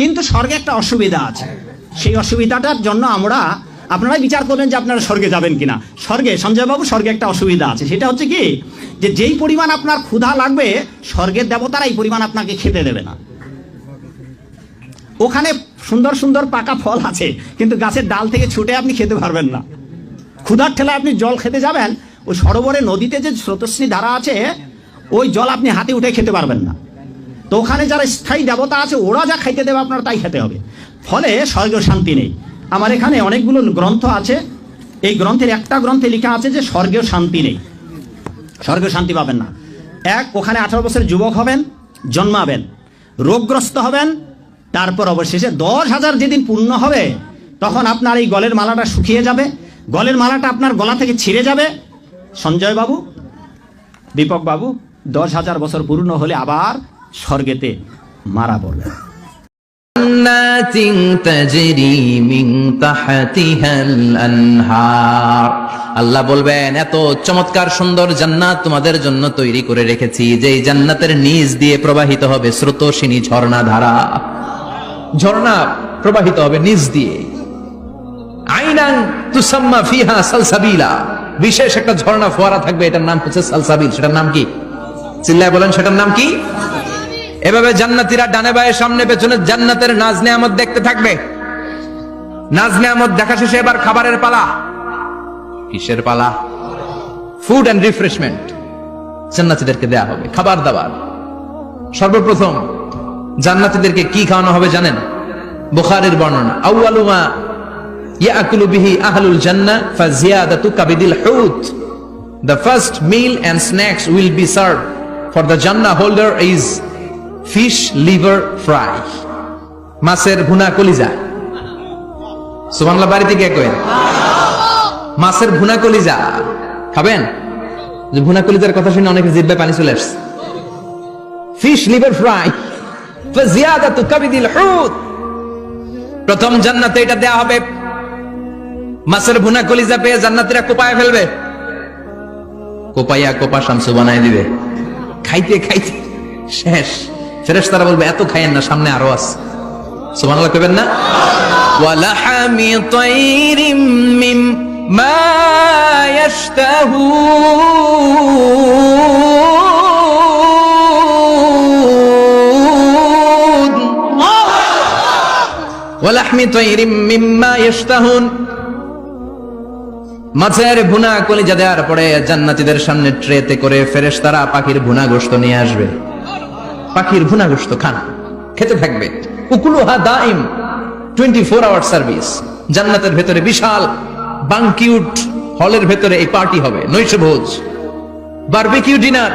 কিন্তু স্বর্গে একটা অসুবিধা আছে। সেই অসুবিধাটার জন্য আমরা আপনারাই বিচার করবেন যে আপনারা স্বর্গে যাবেন কিনা। স্বর্গে, সঞ্জয়বাবু, স্বর্গে একটা অসুবিধা আছে। সেটা হচ্ছে কি, যে যেই পরিমাণ আপনার ক্ষুধা লাগবে, স্বর্গের দেবতারা এই পরিমাণ আপনাকে খেতে দেবে না। ওখানে সুন্দর সুন্দর পাকা ফল আছে, কিন্তু গাছের ডাল থেকে ছুটে আপনি খেতে পারবেন না। ক্ষুধার ঠেলায় আপনি জল খেতে যাবেন, ওই সরোবরে নদীতে যে স্রোতস্বিনী ধারা আছে, ওই জল আপনি হাতে উঠে খেতে পারবেন না। তো ওখানে যারা স্থায়ী দেবতা আছে, ওরা যা খাইতে দেবে আপনার তাই খেতে হবে। ফলে স্বর্গ শান্তি নেই। আমার এখানে অনেকগুলো গ্রন্থ আছে। এই গ্রন্থের একটা গ্রন্থে লেখা আছে যে স্বর্গেও শান্তি নেই। স্বর্গে শান্তি পাবেন না। এক, ওখানে আঠারো বছর যুবক হবেন, জন্মাবেন। রোগগ্রস্ত হবেন। তারপর অবশেষে দশ হাজার যেদিন পূর্ণ হবে, তখন আপনার এই গলের মালাটা শুকিয়ে যাবে। গলের মালাটা আপনার গলা থেকে ছিঁড়ে যাবে। সঞ্জয় বাবু দীপক বাবু দশ হাজার বছর পূর্ণ হলে আবার স্বর্গেতে মারা পড়বে। আল্লাহ বলবেন, এত চমৎকার সুন্দর জান্নাত তোমাদের জন্য তৈরি করে রেখেছি যে জান্নাতের নিজ দিয়ে প্রবাহিত হবে স্রোত সিনী ঝর্ণা ধারা ঝর্ণা প্রবাহিত হবে নিজ দিয়ে। আইনাং তুসাম্মা ফিহা সালসাবিলা। বিশেষ একটা ঝর্ণা ফোয়ারা থাকবে, এটার নাম হচ্ছে সালসাবিল। সেটার নাম কি? চিল্লায় বলেন, সেটার নাম কি? এভাবে জান্নাতীরা ডানে বায়ে সামনে পেছনে জান্নাতের নাজ নেয়ামত দেখতে থাকবে। নাজ নেয়ামত দেখা শেষে এবার খাবারের পালা। কিসের পালা? ফুড অ্যান্ড রিফ্রেশমেন্ট জান্নাতীদেরকে দেয়া হবে, খাবার দাবার। সর্বপ্রথম জান্নাতীদেরকে কি খাওয়ানো হবে জানেন? বুখারীর বর্ণনা আউয়ালুমা ইয়াকুলু বিহি আহলুল জান্নাহ কাবিদিল হুত। The first meal and snacks will be served for the Jannah holder is fish liver fry. মাছের ভুনা কলিজা। সুবহানাল্লাহ, বাড়িতে কে কই মাছের ভুনা কলিজা। খাবেন? যে ভুনা কলিজার কথা শুনে অনেকে জিব্বায় পানি চলে আসছে। ফিশ লিভার ফ্রাই ফাজিয়াদাতু কাবিদিল হুত প্রথম জান্নাতে এটা দেয়া হবে। মাছের ভুনা কলিজা পেয়ে জান্নাতীরা কোপায় ফেলবে। কোপাইয়া কোপা শামসু বানায় দিবে। খাইতে খাইতে শেষ। ফেরেশ তারা বলবে, এত খাইয়েন না, সামনে আরও আছে। সুবহানাল্লাহ কইবেন না? ওয়ালাহামি তাইরিম মিম মা ইয়াশতাহুন। ওয়ালাহমি তাইরিম মিম্মা ইয়াশতাহুন। মাছের ভুনা কলিজা দেওয়ার পরে জান্নাতীদের সামনে ট্রেতে করে ফেরেশতারা পাখির ভুনা গোশত নিয়ে আসবে। পাখির ভুনা গোশত খান। খেতে থাকবে। উকুলুহা দাইম টোয়েন্টি ফোর আওয়ার সার্ভিস জান্নাতের ভেতরে বিশাল বাংকিউট হলের ভেতরে এই পার্টি হবে। নৈশ ভোজ। বারবিকিউ ডিনার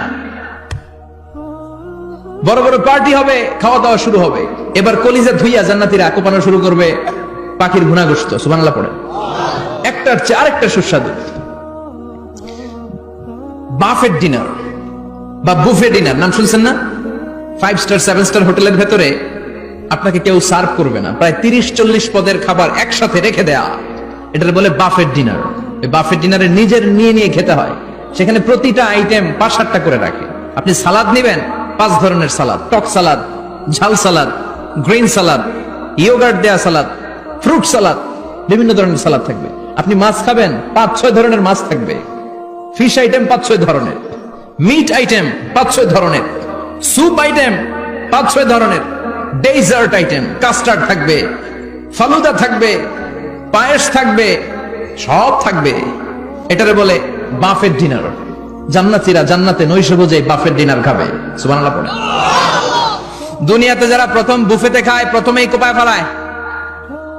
বড় বড় পার্টি হবে খাওয়া দাওয়া শুরু হবে। এবার কলিজা ধুইয়া জান্নাতীরা কোপানো শুরু করবে। পাখির গোশত সুবহানাল্লাহ পড়ে। একটার চেয়ে আরেকটা সুস্বাদু। বাফেট ডিনার বা বুফে ডিনার নাম শুনছেন না? ফাইভ স্টার সেভেন স্টার হোটেলের ভেতরে আপনাকে কেউ সার্ভ করবে না। প্রায় তিরিশ, চল্লিশ পদের খাবার একসাথে রেখে দেয়া। এটার বলে বাফেট ডিনার বাফেট ডিনারে নিজের নিয়ে নিয়ে খেতে হয়। সেখানে প্রতিটা আইটেম পাঁচ, সাতটা করে রাখে। আপনি সালাদ নেবেন, পাঁচ ধরনের সালাদ টক সালাদ ঝাল সালাদ গ্রিন সালাদ ইয়োগার্ট দেয়া সালাদ ফ্রুট সালাদ বিভিন্ন ধরনের সালাদ থাকবে। আপনি মাছ খাবেন, পাঁচ, ছয় ধরনের মাছ থাকবে। ফিশ আইটেম পাঁচ, ছয় ধরনের। মিট আইটেম পাঁচ, ছয় ধরনের। স্যুপ আইটেম পাঁচ ছয় ধরনের। ডেজার্ট আইটেম কাস্টার্ড থাকবে, ফালুদা থাকবে, পায়েস থাকবে, সব থাকবে। এটারে বলে বাফেট ডিনার জান্নাতীরা জান্নাতে নৈশ বোঝে বাফেট ডিনার খাবে। সুবহানাল্লাহ পড়ে। দুনিয়াতে যারা প্রথম বুফেতে খায়, প্রথমেই কোপায় ফেলায়।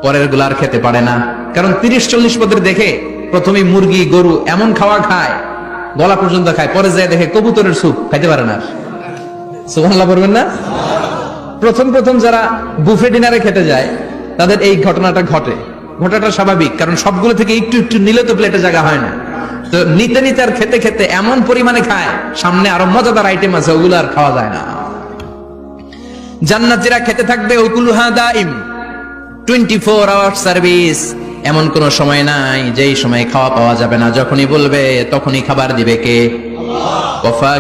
পরেরগুলার খেতে পারে না। কারণ তিরিশ চল্লিশ পদের দেখে প্রথমে মুরগি, গরু এমন খাওয়া খায়, গলা পর্যন্ত খায়, পরে যায় দেখে কবুতরের স্যুপ খাইতে পারে না সুবহানাল্লাহ না? প্রথম প্রথম যারা বুফে ডিনারে খেতে যায়, তাদের এই ঘটনাটা ঘটে। স্বাভাবিক, কারণ সবগুলো থেকে একটু একটু নিলে তো প্লেটে জায়গা হয় না। তো নিতে নিতে আর খেতে খেতে এমন পরিমাণে খায়, সামনে আরও মজাদার আইটেম আছে, ওগুলো আর খাওয়া যায় না। জান্নাতীরা খেতে থাকবে দাইম। টোয়েন্টি ফোর আওয়ার সার্ভিস এমন কোন সময় নাই, যেই সময় খাওয়া পাওয়া যাবে না। যখনই বলবে, তখনই খাবার দিবে কে? কফা